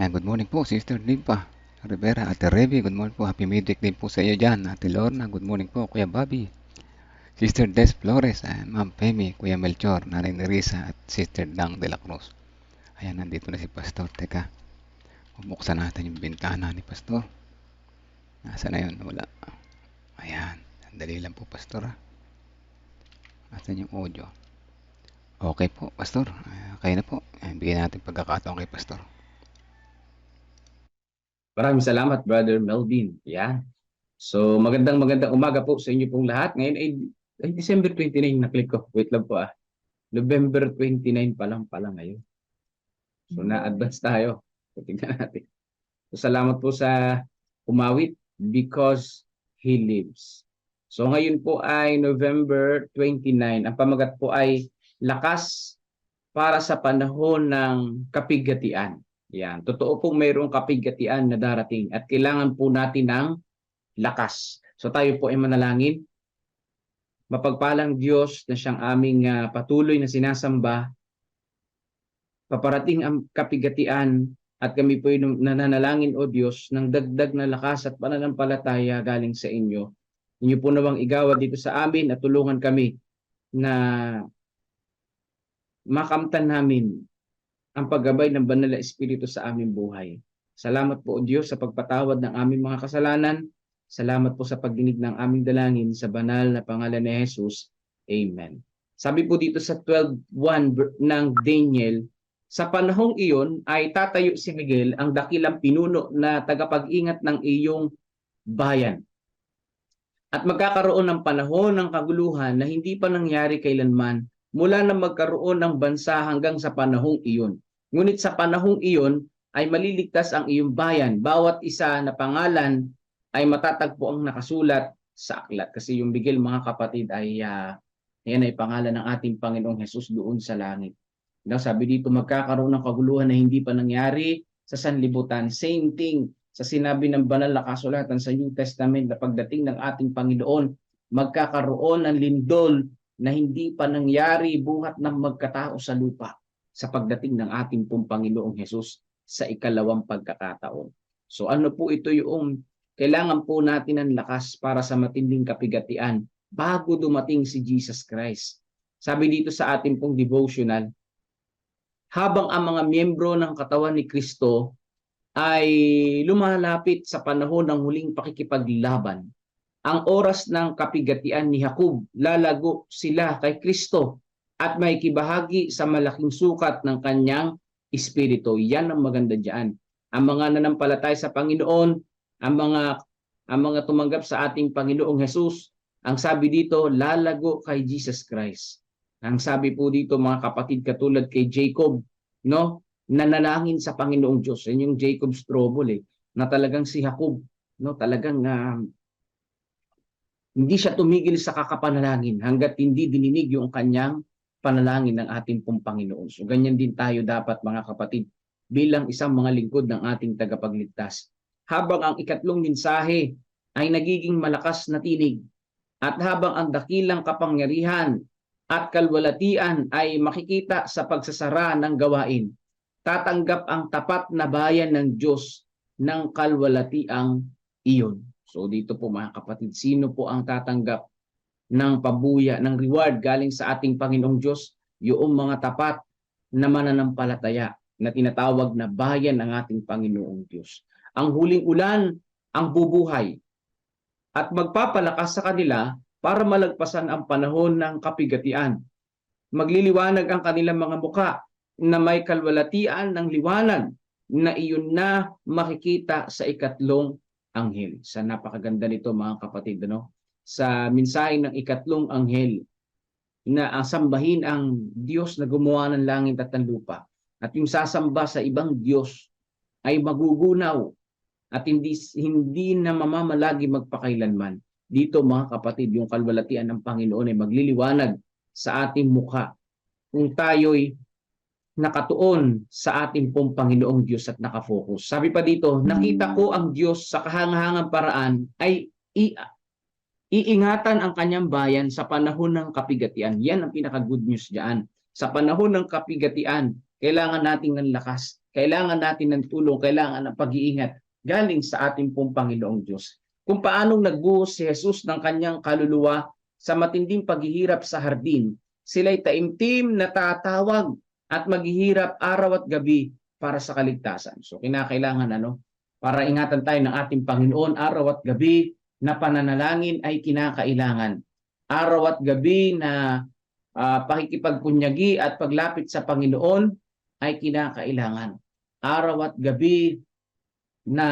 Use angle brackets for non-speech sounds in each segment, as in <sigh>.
Ayan, good morning po, Sister Limpa Rivera, Ate Revi, good morning po. Happy midweek din po sa iyo dyan. Ate Lorna, good morning po. Kuya Bobby, Sister Des Flores, ayan, Ma'am Femi, Kuya Melchor, Nanay Nerissa, at Sister Dang de la Cruz. Ayan, nandito na si Pastor. Teka, bubuksan natin yung bintana ni Pastor. Nasaan na yun? Wala. Ayan, sandali lang po, Pastor. Ha? Nasaan yung audio? Okay po, Pastor. Ah, Kaya na po. Ayan, bigyan natin pagkakataon kay Pastor. Maraming salamat, Brother Melvin. Yan. So, magandang magandang umaga po sa inyo pong lahat. Ngayon ay, ay December 29 na click ko. Wait lang po ah. November 29 pa lang pala ngayon. So, na-advance tayo. So, tignan natin. So, salamat po sa umawit because He lives. So, ngayon po ay November 29. Ang pamagat po ay lakas para sa panahon ng kapigatian. Yan. Totoo pong mayroong kapigatian na darating at kailangan po natin ng lakas. So tayo po ay manalangin. Mapagpalang Diyos na siyang aming ah, patuloy na sinasamba. Paparating ang kapigatian at kami po ay nananalangin o Diyos ng dagdag na lakas at pananampalataya galing sa inyo. Inyo po nawang igawa dito sa amin at tulungan kami na makamtan namin ang paggabay ng banal na Espiritu sa aming buhay. Salamat po o Diyos sa pagpatawad ng aming mga kasalanan. Salamat po sa pagdinig ng aming dalangin sa banal na pangalan ni Jesus. Amen. Sabi po dito sa 12.1 ng Daniel, sa panahong iyon ay tatayo si Miguel ang dakilang pinuno na tagapag-ingat ng iyong bayan. At magkakaroon ng panahon ng kaguluhan na hindi pa nangyari kailanman mula na magkaroon ng bansa hanggang sa panahong iyon. Ngunit sa panahong iyon ay maliligtas ang iyong bayan. Bawat isa na pangalan ay matatagpo ang nakasulat sa aklat. Kasi yung bigil mga kapatid ay uh, yan ay pangalan ng ating Panginoong Hesus doon sa langit. Now, sabi dito magkakaroon ng kaguluhan na hindi pa nangyari sa sanlibutan. Same thing sa sinabi ng banal na kasulatan sa New Testament na pagdating ng ating Panginoon, magkakaroon ng lindol na hindi pa nangyari buhat ng magkatao sa lupa sa pagdating ng ating pong Panginoong Hesus sa ikalawang pagkakataon. So ano po ito yung kailangan po natin ng lakas para sa matinding kapigatian bago dumating si Jesus Christ. Sabi dito sa ating pong devotional, habang ang mga miyembro ng katawan ni Kristo ay lumalapit sa panahon ng huling pakikipaglaban, ang oras ng kapigatian ni Jacob, lalago sila kay Kristo at may kibahagi sa malaking sukat ng kanyang espiritu. Yan ang maganda diyan. Ang mga nanampalatay sa Panginoon, ang mga ang mga tumanggap sa ating Panginoong Hesus, ang sabi dito, lalago kay Jesus Christ. Ang sabi po dito mga kapatid katulad kay Jacob, no? Nanalangin sa Panginoong Diyos. Yan yung Jacob's trouble eh. Na talagang si Jacob, no? Talagang uh, hindi siya tumigil sa kakapanalangin hanggat hindi dininig yung kanyang panalangin ng ating pong Panginoon. So ganyan din tayo dapat mga kapatid bilang isang mga lingkod ng ating tagapagligtas. Habang ang ikatlong mensahe ay nagiging malakas na tinig at habang ang dakilang kapangyarihan at kalwalatian ay makikita sa pagsasara ng gawain, tatanggap ang tapat na bayan ng Diyos ng kalwalatiang iyon. So dito po mga kapatid, sino po ang tatanggap ng pabuya, ng reward galing sa ating Panginoong Diyos? Yung mga tapat na mananampalataya na tinatawag na bayan ng ating Panginoong Diyos. Ang huling ulan ang bubuhay at magpapalakas sa kanila para malagpasan ang panahon ng kapigatian. Magliliwanag ang kanilang mga muka na may kalwalatian ng liwanag na iyon na makikita sa ikatlong anghel. Sa napakaganda nito mga kapatid, no? Sa mensahe ng ikatlong anghel na ang sambahin ang Diyos na gumawa ng langit at ng lupa. At yung sasamba sa ibang Diyos ay magugunaw at hindi hindi na mamamalagi magpakailanman. Dito mga kapatid, yung kalwalatian ng Panginoon ay magliliwanag sa ating mukha kung tayo'y nakatuon sa ating pong Panginoong Diyos at nakafocus. Sabi pa dito, nakita ko ang Diyos sa kahangahangang paraan ay i iingatan ang kanyang bayan sa panahon ng kapigatian. Yan ang pinaka-good news diyan. Sa panahon ng kapigatian, kailangan nating ng lakas kailangan natin ng tulong, kailangan ng pag-iingat galing sa ating pong Panginoong Diyos. Kung paanong nagbuhos si Jesus ng kanyang kaluluwa sa matinding paghihirap sa hardin, sila'y taimtim na tatawag at maghihirap araw at gabi para sa kaligtasan. So kinakailangan ano, para ingatan tayo ng ating Panginoon araw at gabi na pananalangin ay kinakailangan. Araw at gabi na uh, pakikipagpunyagi at paglapit sa Panginoon ay kinakailangan. Araw at gabi na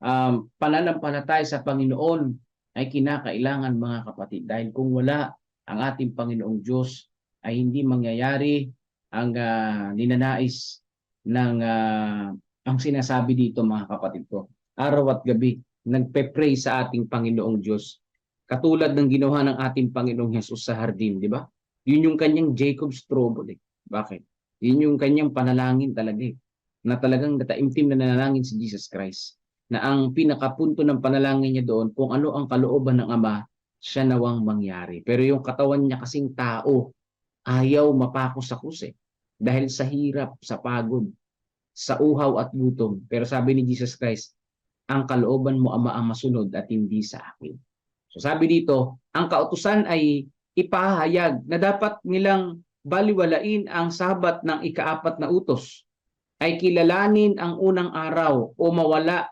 um, pananampalataya sa Panginoon ay kinakailangan mga kapatid. Dahil kung wala ang ating Panginoong Diyos ay hindi mangyayari ang uh, ninanais ng uh, ang sinasabi dito mga kapatid ko. Araw at gabi, nagpe-pray sa ating Panginoong Diyos. Katulad ng ginawa ng ating Panginoong Jesus sa hardin, di ba? Yun yung kanyang Jacob's trouble. Eh. Bakit? Yun yung kanyang panalangin talaga eh. Na talagang nataimtim na nanalangin si Jesus Christ. Na ang pinakapunto ng panalangin niya doon, kung ano ang kalooban ng Ama, siya nawang mangyari. Pero yung katawan niya kasing tao, ayaw mapakos-akos eh. Dahil sa hirap, sa pagod, sa uhaw at gutom. Pero sabi ni Jesus Christ, ang kalooban mo ama ang masunod at hindi sa akin. So sabi dito, ang kautusan ay ipahayag na dapat nilang baliwalain ang sabat ng ikaapat na utos ay kilalanin ang unang araw o mawala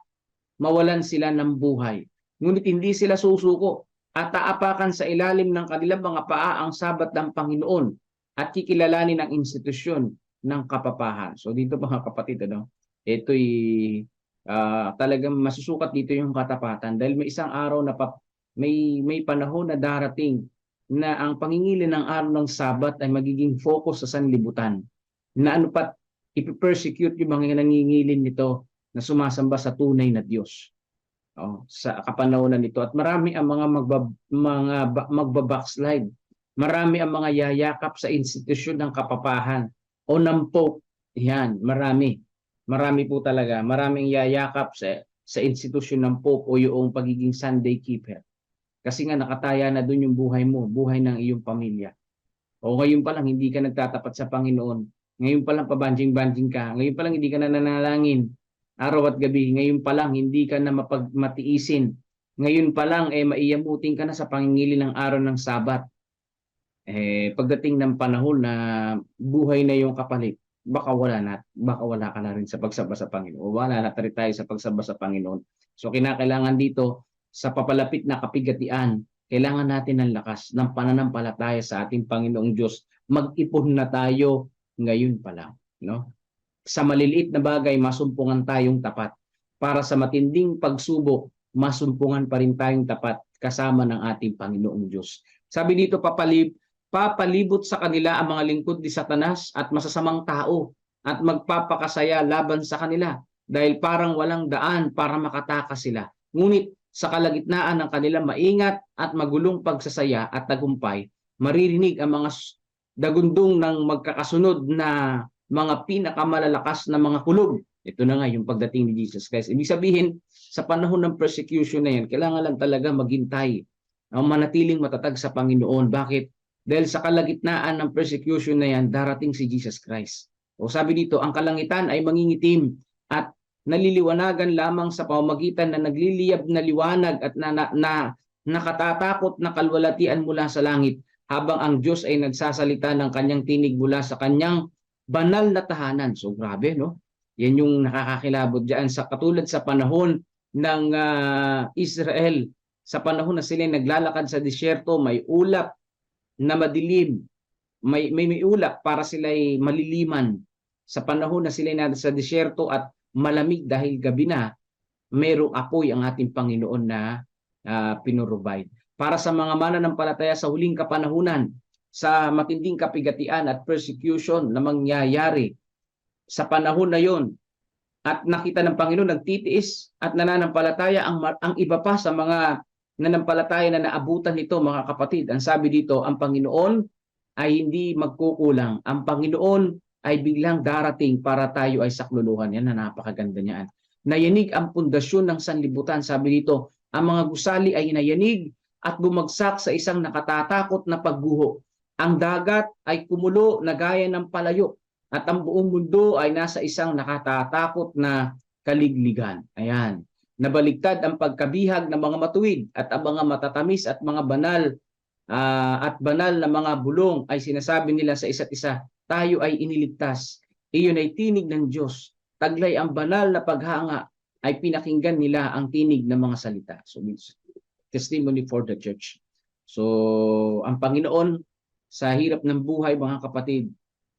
mawalan sila ng buhay. Ngunit hindi sila susuko at taapakan sa ilalim ng kanilang mga paa ang sabat ng Panginoon at kikilalanin ang institusyon ng kapapahan. So dito mga kapatid, ano, ito'y uh, talagang masusukat dito yung katapatan dahil may isang araw na pa, may may panahon na darating na ang pangingili ng araw ng Sabat ay magiging focus sa sanlibutan. Na ano pat ipipersecute yung mga nangingilin nito na sumasamba sa tunay na Diyos. Oh, sa kapanahonan nito at marami ang mga magba, mga magba-backslide. Marami ang mga yayakap sa institusyon ng kapapahan o ng Pope. Yan, marami. Marami po talaga. Maraming yayakap sa, sa institusyon ng Pope o yung pagiging Sunday keeper. Kasi nga nakataya na doon yung buhay mo, buhay ng iyong pamilya. O ngayon pa lang hindi ka nagtatapat sa Panginoon. Ngayon pa lang pabanjing-banjing ka. Ngayon pa lang hindi ka na nanalangin araw at gabi. Ngayon pa lang hindi ka na mapagmatiisin. Ngayon pa lang eh maiyamutin ka na sa pangingili ng araw ng Sabat eh, pagdating ng panahon na buhay na yung kapalit, baka wala na, baka wala ka na rin sa pagsamba sa Panginoon. Wala na rin tayo sa pagsamba sa Panginoon. So kinakailangan dito sa papalapit na kapigatian, kailangan natin ng lakas ng pananampalataya sa ating Panginoong Diyos. Mag-ipon na tayo ngayon pa lang. No? Sa maliliit na bagay, masumpungan tayong tapat. Para sa matinding pagsubok, masumpungan pa rin tayong tapat kasama ng ating Panginoong Diyos. Sabi dito, papalip, papalibot sa kanila ang mga lingkod ni Satanas at masasamang tao at magpapakasaya laban sa kanila dahil parang walang daan para makatakas sila. Ngunit sa kalagitnaan ng kanilang maingat at magulong pagsasaya at tagumpay, maririnig ang mga dagundong ng magkakasunod na mga pinakamalalakas na mga kulog. Ito na nga yung pagdating ni Jesus Christ. Ibig sabihin, sa panahon ng persecution na yan, kailangan lang talaga maghintay, manatiling matatag sa Panginoon. Bakit? Dahil sa kalagitnaan ng persecution na yan, darating si Jesus Christ. O sabi dito, ang kalangitan ay mangingitim at naliliwanagan lamang sa pamamagitan na nagliliyab na liwanag at na, na, na nakatatakot na kalwalatian mula sa langit habang ang Diyos ay nagsasalita ng kanyang tinig mula sa kanyang banal na tahanan. So grabe, no? Yan yung nakakakilabot diyan sa katulad sa panahon ng uh, Israel. Sa panahon na sila naglalakad sa disyerto, may ulap na madilim, may, may, may ulap para sila ay maliliman. Sa panahon na sila na sa disyerto at malamig dahil gabi na, mayroong apoy ang ating Panginoon na uh, pinrovide. Para sa mga mananampalataya sa huling kapanahunan, sa matinding kapigatian at persecution na mangyayari sa panahon na yon at nakita ng Panginoon nagtitiis at nananampalataya ang ang iba pa sa mga nanampalataya na naabutan nito mga kapatid. Ang sabi dito, ang Panginoon ay hindi magkukulang. Ang Panginoon ay biglang darating para tayo ay sakluluhan. Yan na napakaganda niyan. Nayanig ang pundasyon ng sanlibutan. Sabi dito, ang mga gusali ay nayanig at bumagsak sa isang nakatatakot na pagguho. Ang dagat ay kumulo na gaya ng palayo at ang buong mundo ay nasa isang nakatatakot na kaligligan. Ayan. Nabaligtad ang pagkabihag ng mga matuwid at ang mga matatamis at mga banal ah, at banal na mga bulong ay sinasabi nila sa isa't isa, tayo ay iniligtas. Iyon ay tinig ng Diyos. Taglay ang banal na paghanga ay pinakinggan nila ang tinig ng mga salita. So, testimony for the church. So, ang Panginoon sa hirap ng buhay mga kapatid,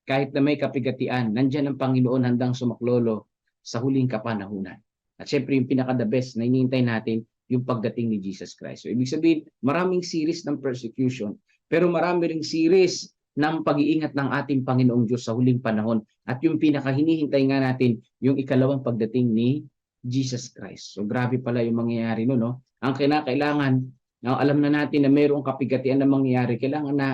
kahit na may kapigatian, nandyan ang Panginoon handang sumaklolo sa huling kapanahunan. At syempre yung pinaka-the best na hinihintay natin, yung pagdating ni Jesus Christ. So ibig sabihin, maraming series ng persecution, pero marami ring series ng pag-iingat ng ating Panginoong Diyos sa huling panahon. At yung pinaka-hinihintay nga natin, yung ikalawang pagdating ni Jesus Christ. So grabe pala yung mangyayari no, no? Ang kinakailangan, no, alam na natin na mayroong kapigatian na mangyayari, kailangan na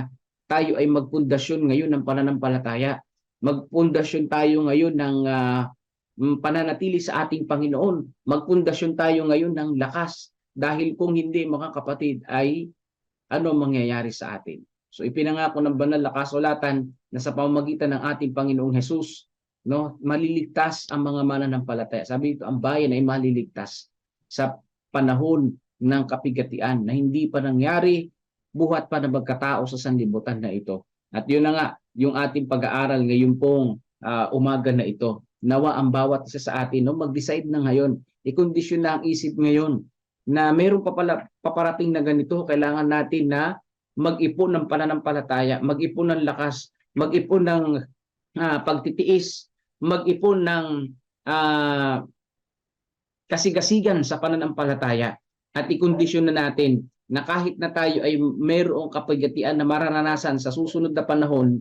tayo ay magpundasyon ngayon ng pananampalataya. Magpundasyon tayo ngayon ng mm, pananatili sa ating Panginoon. Magpundasyon tayo ngayon ng lakas. Dahil kung hindi mga kapatid ay ano mangyayari sa atin. So ipinangako ng banal na kasulatan na sa pamamagitan ng ating Panginoong Hesus, no, maliligtas ang mga mananampalataya. Sabi dito, ang bayan ay maliligtas sa panahon ng kapigatian na hindi pa nangyari buhat pa na magkatao sa sanlibutan na ito. At yun na nga, yung ating pag-aaral ngayon pong ah, umaga na ito. Nawa ang bawat isa sa atin no, mag-decide na ngayon, ikondisyon na ang isip ngayon na mayroon pa pala paparating na ganito, kailangan natin na mag-ipon ng pananampalataya, mag-ipon ng lakas, mag-ipon ng ah, pagtitiis, mag-ipon ng ah, kasigasigan sa pananampalataya. At ikondisyon na natin na kahit na tayo ay mayroong kapagatian na mararanasan sa susunod na panahon,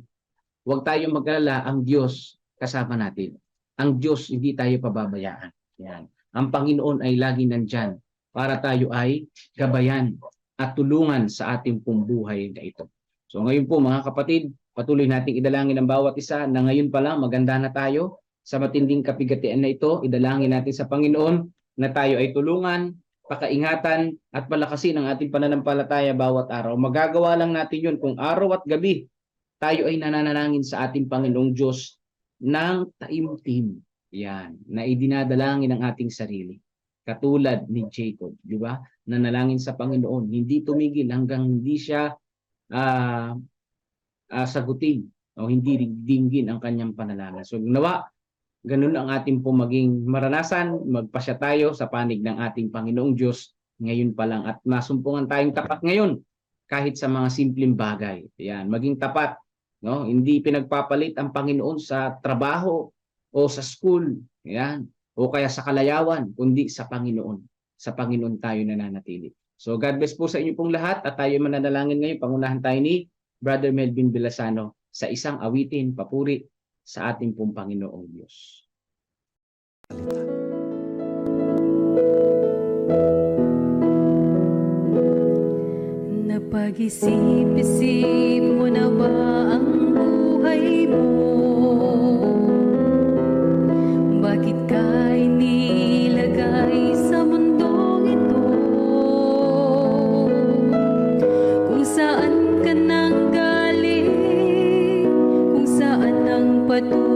huwag tayong mag-alala, ang Diyos kasama natin. Ang Diyos hindi tayo pababayaan. Yan. Ang Panginoon ay lagi nandyan para tayo ay gabayan at tulungan sa ating pong na ito. So ngayon po mga kapatid, patuloy nating idalangin ang bawat isa na ngayon pa lang maganda na tayo sa matinding kapigatian na ito. Idalangin natin sa Panginoon na tayo ay tulungan, pakaingatan at palakasin ang ating pananampalataya bawat araw. Magagawa lang natin yun kung araw at gabi tayo ay nananalangin sa ating Panginoong Diyos ng taimtim. Yan, na idinadalangin ang ating sarili. Katulad ni Jacob, di ba? Nanalangin sa Panginoon, hindi tumigil hanggang hindi siya ah ah, sagutin o hindi dinggin ang kanyang panalangin. So nawa, ganun ang ating po maging maranasan, magpasya tayo sa panig ng ating Panginoong Diyos ngayon pa lang at masumpungan tayong tapat ngayon kahit sa mga simpleng bagay. Yan, maging tapat, no? Hindi pinagpapalit ang Panginoon sa trabaho o sa school, yan, o kaya sa kalayawan, kundi sa Panginoon. Sa Panginoon tayo nananatili. So God bless po sa inyo pong lahat at tayo mananalangin ngayon. Pangunahan tayo ni Brother Melvin Vilasano sa isang awitin papuri sa ating pong Panginoong Diyos. Napag-isip-isip mo na ba ang buhay mo? Bakit ka inilagay sa mundong ito? Kung saan ka nang galing, kung saan ang patutunguhan,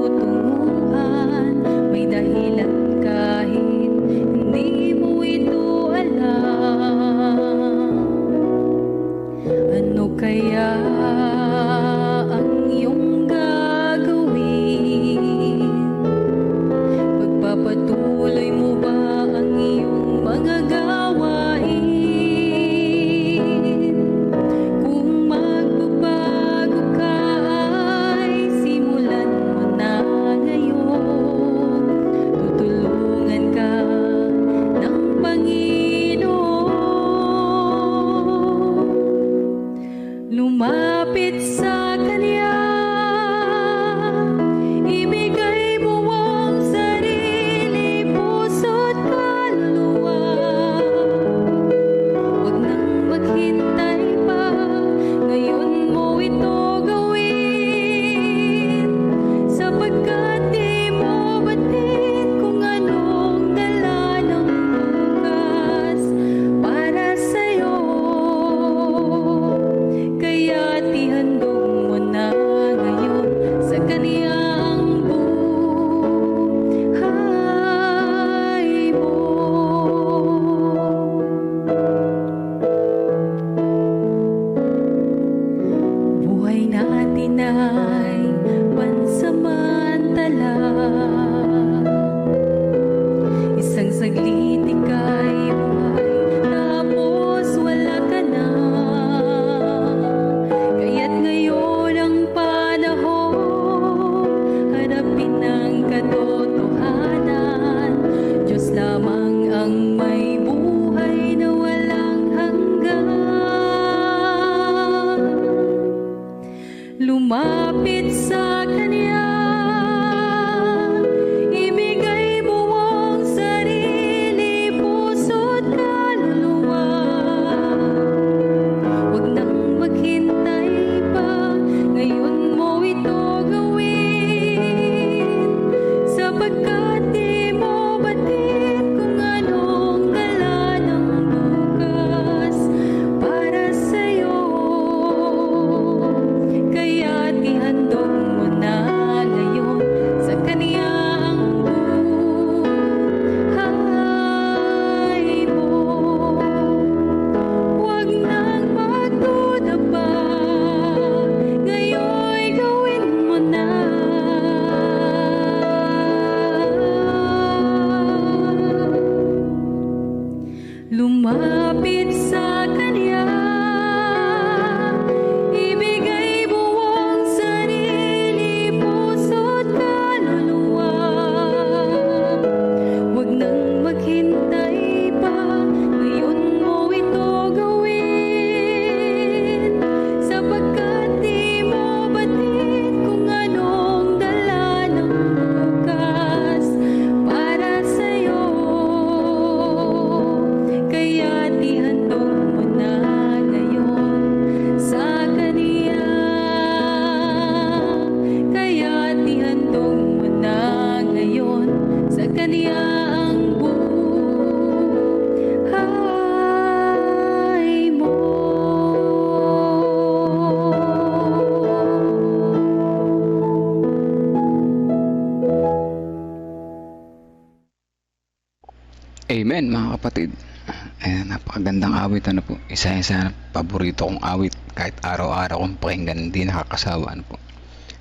awit ano po. Isa yan sa paborito kong awit kahit araw-araw kong pakinggan hindi nakakasawa ano po.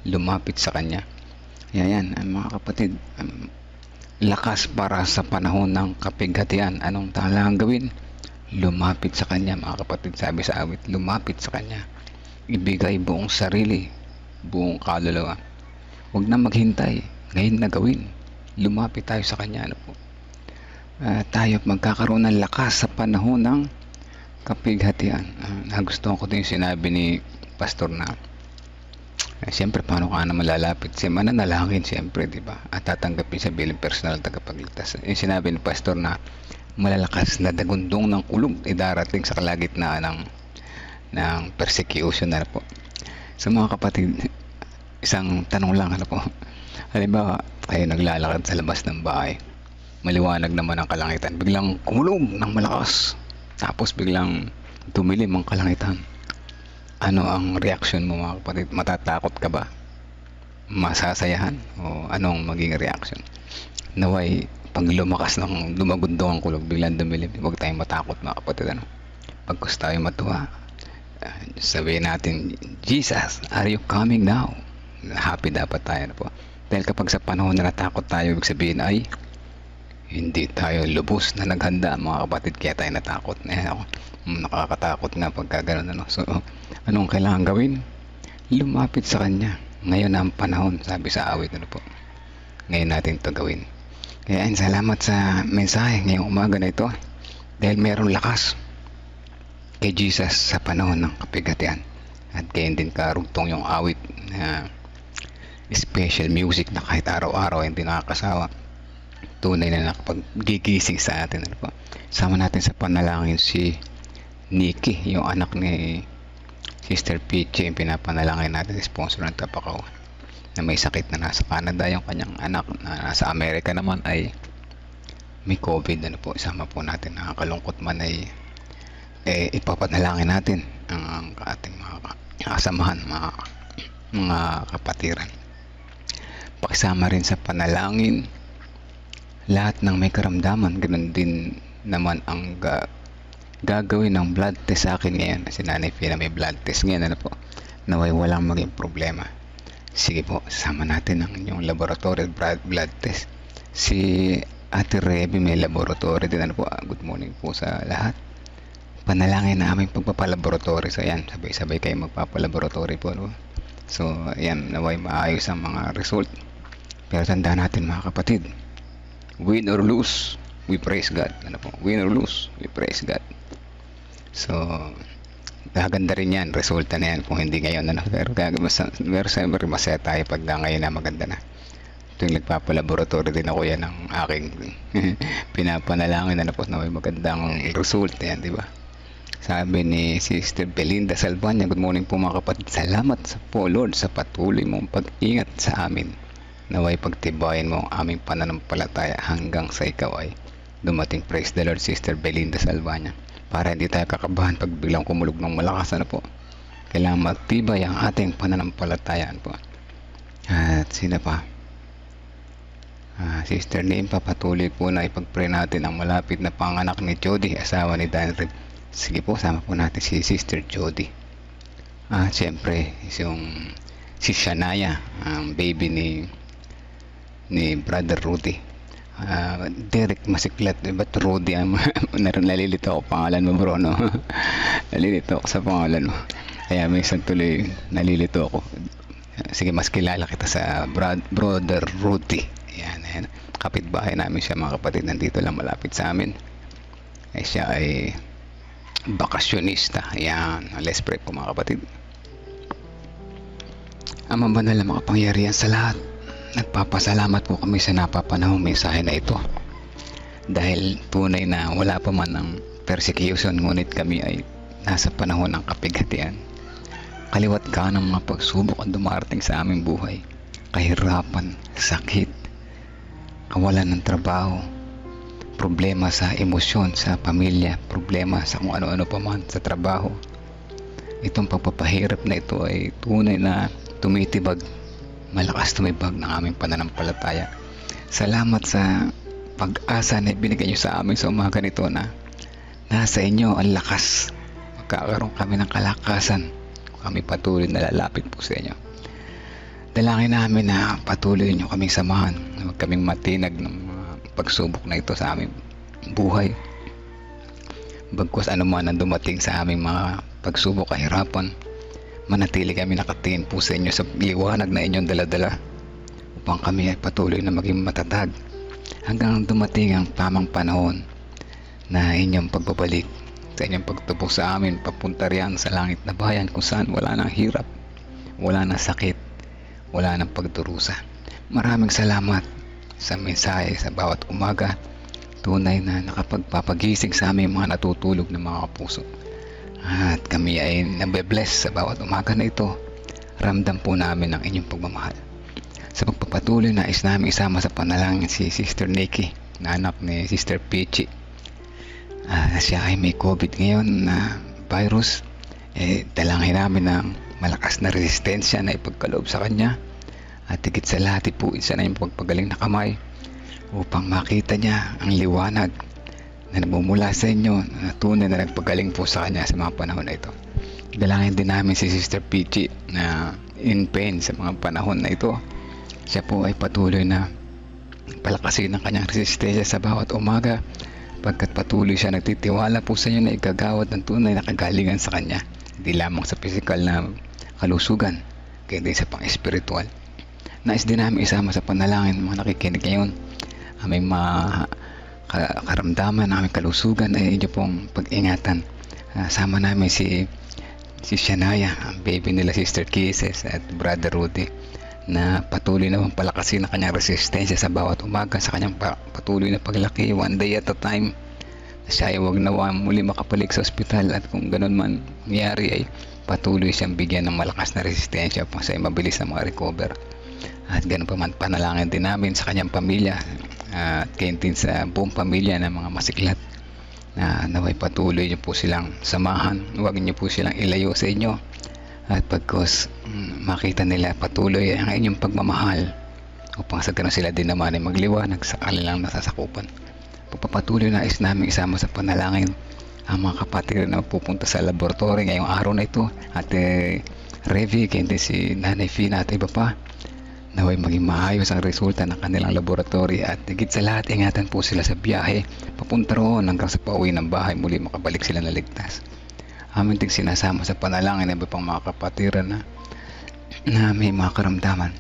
Lumapit sa kanya. Yan yan mga kapatid. um, lakas para sa panahon ng kapighatian. Anong kailangan gawin? Lumapit sa kanya mga kapatid. Sabi sa awit, lumapit sa kanya. Ibigay buong sarili, buong kaluluwa. Huwag na maghintay. Ngayon na gawin. Lumapit tayo sa kanya. Ano po? Ah, tayo magkakaroon ng lakas sa panahon ng kapighatian. Uh, nagustuhan ko din yung sinabi ni pastor na eh, siyempre paano ka na malalapit siya mananalangin siyempre di ba at tatanggapin siya bilang personal tagapagligtas yung sinabi ni pastor na malalakas na dagundong ng kulog ay darating sa kalagitnaan ng ng persecution na po sa mga kapatid isang tanong lang ano po halimbawa kayo naglalakad sa labas ng bahay maliwanag naman ang kalangitan. Biglang kumulog ng malakas. Tapos biglang tumilim ang kalangitan. Ano ang reaction mo mga kapatid? Matatakot ka ba? Masasayahan? O anong maging reaction? Naway, pag lumakas ng lumagundong ang kulog, biglang dumilim, huwag tayong matakot mga kapatid. Ano? Pag gusto tayo matuwa, ah, sabihin natin, Jesus, are you coming now? Happy dapat tayo na po. Dahil kapag sa panahon na natakot tayo, ibig sabihin ay hindi tayo lubos na naghanda mga kapatid kaya tayo natakot. Eh, ako, mm, nakakatakot nga pagka ganun ano. so anong kailangan gawin? Lumapit sa kanya. Ngayon na ang panahon sabi sa awit ano po? Ngayon natin to gawin. Kaya ayun, salamat sa mensahe ngayong umaga na ito. Dahil mayroong lakas kay Jesus sa panahon ng kapigatian at gayon din karugtong yung awit na special music na kahit araw-araw hindi nakakasawa tunay na nakapaggigising sa atin. Ano po? Sama natin sa panalangin si Nikki, yung anak ni Sister Peach, yung pinapanalangin natin, sponsor ng Tapakaw na may sakit na nasa Canada yung kanyang anak na nasa Amerika naman ay may COVID ano po isama po natin nakakalungkot man ay eh, ipapanalangin natin ang, ang ating mga kasamahan mga, mga kapatiran pakisama rin sa panalangin lahat ng may karamdaman ganun din naman ang ga- gagawin ng blood test sa akin ngayon. Si Nanay Fina may blood test ngayon ano po? Naway walang maging problema. Sige po sama natin ang inyong laboratory blood, blood test. Si Ate Rebe may laboratory din ano po? Ah, good morning po sa lahat. Panalangin na aming pagpapalaboratory. So yan sabay-sabay kayo magpapalaboratory po ano? so yan naway maayos ang mga result. Pero tandaan natin mga kapatid win or lose, we praise God. Ano po? Win or lose, we praise God. So, gaganda rin yan. Resulta na yan kung hindi ngayon. Ano? Pero, pero siyempre masaya tayo pag ngayon na maganda na. Tuwing nagpapalaboratory din ako yan ng aking <laughs> pinapanalangin na po na may magandang result yan, di ba? Sabi ni Sister Belinda Salvania, Good morning po mga kapatid. Salamat sa po Lord sa patuloy mong pag-ingat sa amin naway pagtibayin mo ang aming pananampalataya hanggang sa ikaw ay dumating. Praise the Lord Sister Belinda Salvania. Para hindi tayo kakabahan pag biglang kumulog ng malakas ano po? Kailangan magtibay ang ating pananampalatayaan po. At sino pa? Ah, Sister Nim, papatuloy po na ipag-pray natin ang malapit na panganak ni Jody, asawa ni Dan Rib. Sige po, sama po natin si Sister Jody. Ah, siyempre, yung si Shania, ang baby ni ni Brother Rudy. Ah, Derek Masiklat, eh, ba't Rudy? <laughs> nalilito ako pangalan mo bro, no? <laughs> nalilito ako sa pangalan mo. Kaya minsan tuloy nalilito ako. Sige, mas kilala kita sa Brad, Brother Rudy. Yan, yan. Kapitbahay namin siya mga kapatid. Nandito lang malapit sa amin. Eh, siya ay bakasyonista. Yan. Let's pray po mga kapatid. Ang mabanal na makapangyarihan sa lahat. Nagpapasalamat po kami sa napapanahong mensahe na ito. Dahil tunay na wala pa man ang persecution ngunit kami ay nasa panahon ng kapighatian. Kaliwat ka ng mga pagsubok ang dumarating sa aming buhay. Kahirapan, sakit, kawalan ng trabaho, problema sa emosyon sa pamilya, problema sa kung ano-ano pa man sa trabaho. Itong pagpapahirap na ito ay tunay na tumitibag, malakas tumibag ng aming pananampalataya. Salamat sa pag-asa na ibinigay niyo sa amin sa umaga nito na nasa inyo ang lakas. Magkakaroon kami ng kalakasan kung kami patuloy na lalapit po sa inyo. Dalangin namin na patuloy niyo kaming samahan. Huwag kaming matinag ng pagsubok na ito sa aming buhay. Bagkus ano man ang dumating sa aming mga pagsubok kahirapan, manatili kami nakatingin po sa inyo sa liwanag na inyong daladala upang kami ay patuloy na maging matatag hanggang dumating ang tamang panahon na inyong pagbabalik sa inyong pagtubok sa amin papunta riyan sa langit na bayan kung saan wala nang hirap, wala nang sakit, wala nang pagdurusa. Maraming salamat sa mensahe sa bawat umaga. Tunay na nakapagpapagising sa aming mga natutulog na mga puso. At kami ay nabe-bless sa bawat umaga na ito. Ramdam po namin ang inyong pagmamahal. Sa pagpapatuloy na is namin isama sa panalangin si Sister Nikki na anak ni Sister Peachy. Ah, siya ay may COVID ngayon na virus. Eh, dalangin namin ng malakas na resistensya na ipagkaloob sa kanya at higit sa lahat po isa na yung pagpagaling na kamay upang makita niya ang liwanag na namumula sa inyo na tunay na nagpagaling po sa kanya sa mga panahon na ito. Dalangin din namin si Sister Peachy na in pain sa mga panahon na ito. Siya po ay patuloy na palakasin ang kanyang resistensya sa bawat umaga pagkat patuloy siya nagtitiwala po sa inyo na igagawad ng tunay na kagalingan sa kanya hindi lamang sa physical na kalusugan din sa pang-espiritual nais din namin isama sa panalangin ng mga nakikinig ngayon may mga karamdaman ng aming kalusugan ay inyo pong pag-ingatan. Ah, sama namin si si Shania ang baby nila Sister Kisses at Brother Rudy na patuloy na palakasin ang kanyang resistensya sa bawat umaga sa kanyang pa- patuloy na paglaki one day at a time. Siya ay huwag nawa muli makapalik sa ospital at kung ganun man nangyari ay patuloy siyang bigyan ng malakas na resistensya siya ay mabilis na makarecover at ganun pa man panalangin din namin sa kanyang pamilya at uh, din sa buong pamilya ng mga masiklat na naway patuloy niyo po silang samahan. Huwag niyo po silang ilayo sa inyo. At pagkos mm, makita nila patuloy ang inyong pagmamahal upang sa ganun sila din naman ay magliwanag sa kanilang nasasakupan. Papapatuloy na is namin isama sa panalangin ang mga kapatid na pupunta sa laboratory ngayong araw na ito. At eh, Revi, kundi si Nanay Fina at iba pa naway maging maayos ang resulta ng kanilang laboratory at higit sa lahat ingatan po sila sa biyahe. Papunta roon hanggang sa pauwi ng bahay muli makabalik sila na ligtas amin din sinasama sa panalangin ng iba pang mga kapatiran na, na may mga karamdaman.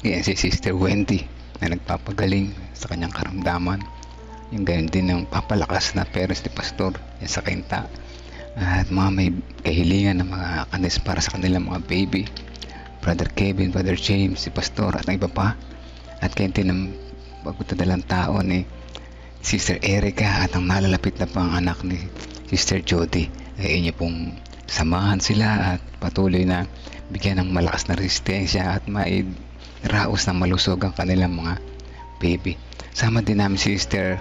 Yan si Sister Wendy na nagpapagaling sa kanyang karamdaman. Yung gayon din ng papalakas na parents ni Pastor yan sa kinta. At mga may kahilingan ng mga kanis para sa kanilang mga baby Brother Kevin, Brother James, si Pastor at ang iba pa at kayo din ng pagkutadalang tao ni Sister Erica at ang nalalapit na pang anak ni Sister Jody ay inyo pong samahan sila at patuloy na bigyan ng malakas na resistensya at mairaos ng malusog ang kanilang mga baby. Sama din namin si Sister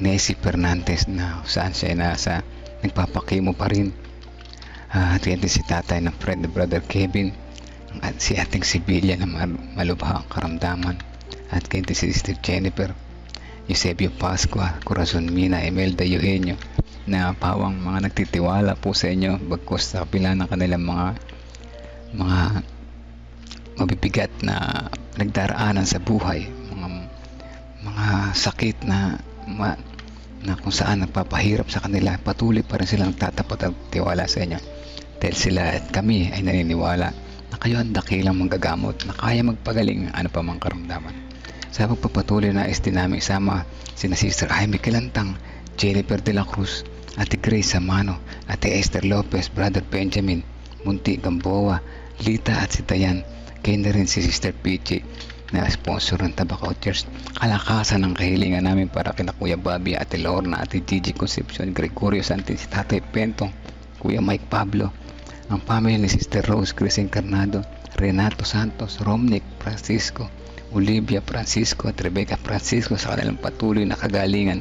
Nessie Fernandez na saan siya nasa nagpapakimo pa rin. Ah, at yan din si tatay ng friend Brother Kevin at si ating sibilya na mal- malubha ang karamdaman. At kay si Sister Jennifer Eusebio Pascua, Corazon Mina, Imelda Eugenio na pawang mga nagtitiwala po sa inyo bagkos sa kapila ng kanilang mga mga mabibigat na nagdaraanan sa buhay mga mga sakit na ma, na kung saan nagpapahirap sa kanila. Patuloy pa rin silang tatapat at tiwala sa inyo. Dahil sila at kami ay naniniwala na kayo ang dakilang manggagamot na kaya magpagaling ng ano pa mang karamdaman. Sa pagpapatuloy na este namin isama sina Sister Jaime Kilantang, Jennifer de la Cruz, Ate Grace Samano, Ate Esther Lopez, Brother Benjamin, Munti Gamboa, Lita at si Tayan, kayo na rin si Sister Pichi na sponsor ng Tobacco Church. Kalakasan ng kahilingan namin para kina Kuya Bobby, Ate Lorna, Ate Gigi Concepcion, Gregorio Santis, Tatay Pentong, Kuya Mike Pablo, ang family ni Sister Rose Chris Encarnado, Renato Santos, Romnick, Francisco, Olivia Francisco at Rebecca Francisco sa kanilang patuloy na kagalingan.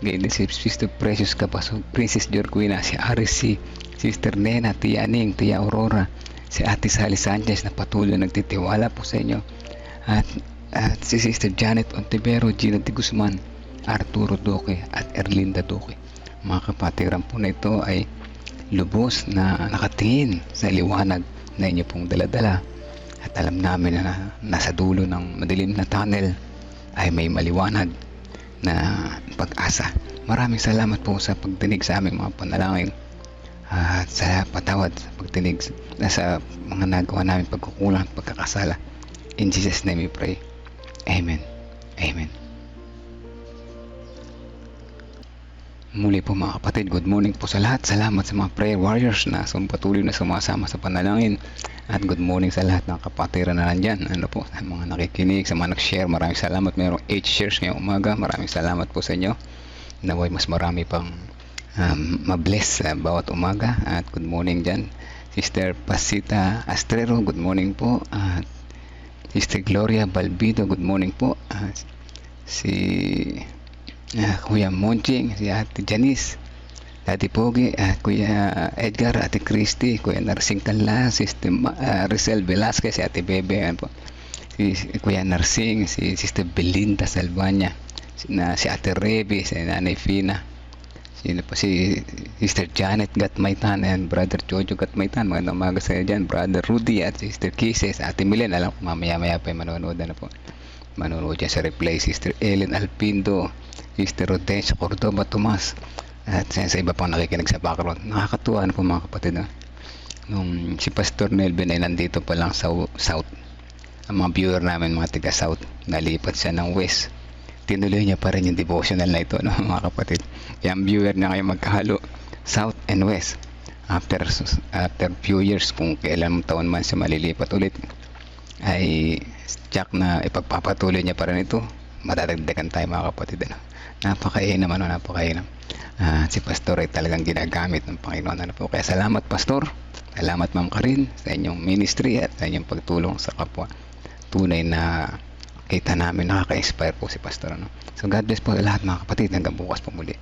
Gayon si Sister Precious Capaso, Princess Jorquina, si RC, Sister Nena, Tia Aning, Tia Aurora, si Ate Sally Sanchez na patuloy nagtitiwala po sa inyo. At, at si Sister Janet Ontivero, Gina de Guzman, Arturo Duque at Erlinda Duque. Mga kapatiran po na ito ay lubos na nakatingin sa liwanag na inyo pong daladala at alam namin na nasa dulo ng madilim na tunnel ay may maliwanag na pag-asa. Maraming salamat po sa pagdinig sa aming mga panalangin at sa patawad sa pagdinig na sa mga nagawa namin pagkukulang at pagkakasala. In Jesus' name we pray. Amen. Amen. Muli po mga kapatid, good morning po sa lahat. Salamat sa mga prayer warriors na patuloy na sumasama sa panalangin. At good morning sa lahat ng kapatiran na nandyan. Ano po, sa mga nakikinig, sa mga nag-share, maraming salamat. Mayroong 8 shares ngayong umaga. Maraming salamat po sa inyo. Naway mas marami pang um, mabless sa bawat umaga. At good morning dyan. Sister Pasita Astrero, good morning po. At Sister Gloria Balbido, good morning po. At si Ah, Kuya Monching, si Ate Janice, Ate Pogi, ah, Kuya Edgar, Ate Christy, Kuya Narsing Canla, Sister Ma- ah, Rizal Velasquez, si Ate Bebe, ayan po. Si, si Kuya Narsing, si Sister Belinda Salvania, si, na, si Ate Revi, si Nanay Fina, sino po si Sister Janet Gatmaitan and Brother Jojo Gatmaitan magandang umaga sa iyo dyan Brother Rudy at Sister Kisses Ate Milen alam ko mamaya maya pa yung manonood na po manonood dyan sa replay Sister Ellen Alpindo Sister Rodencia Cordoba Tomas. At sa, sa iba pang nakikinig sa background. Nakakatuwa na po mga kapatid no? nung si Pastor Nelvin ay nandito pa lang sa South. Ang mga viewer namin mga taga South nalipat siya ng West. Tinuloy niya pa rin yung devotional na ito <laughs> no, mga kapatid. Kaya ang viewer niya ngayon magkahalo South and West. After after few years kung kailan taon man siya malilipat ulit ay check na ipagpapatuloy niya pa rin ito. Madadagdagan tayo mga kapatid ano? Napakainam ano napakainam. Ah, si pastor ay talagang ginagamit ng Panginoon. Ano po? Kaya salamat pastor. Salamat ma'am Karin sa inyong ministry at sa inyong pagtulong sa kapwa. Tunay na kita namin nakaka-inspire po si pastor ano? so God bless po lahat mga kapatid. Hanggang bukas po muli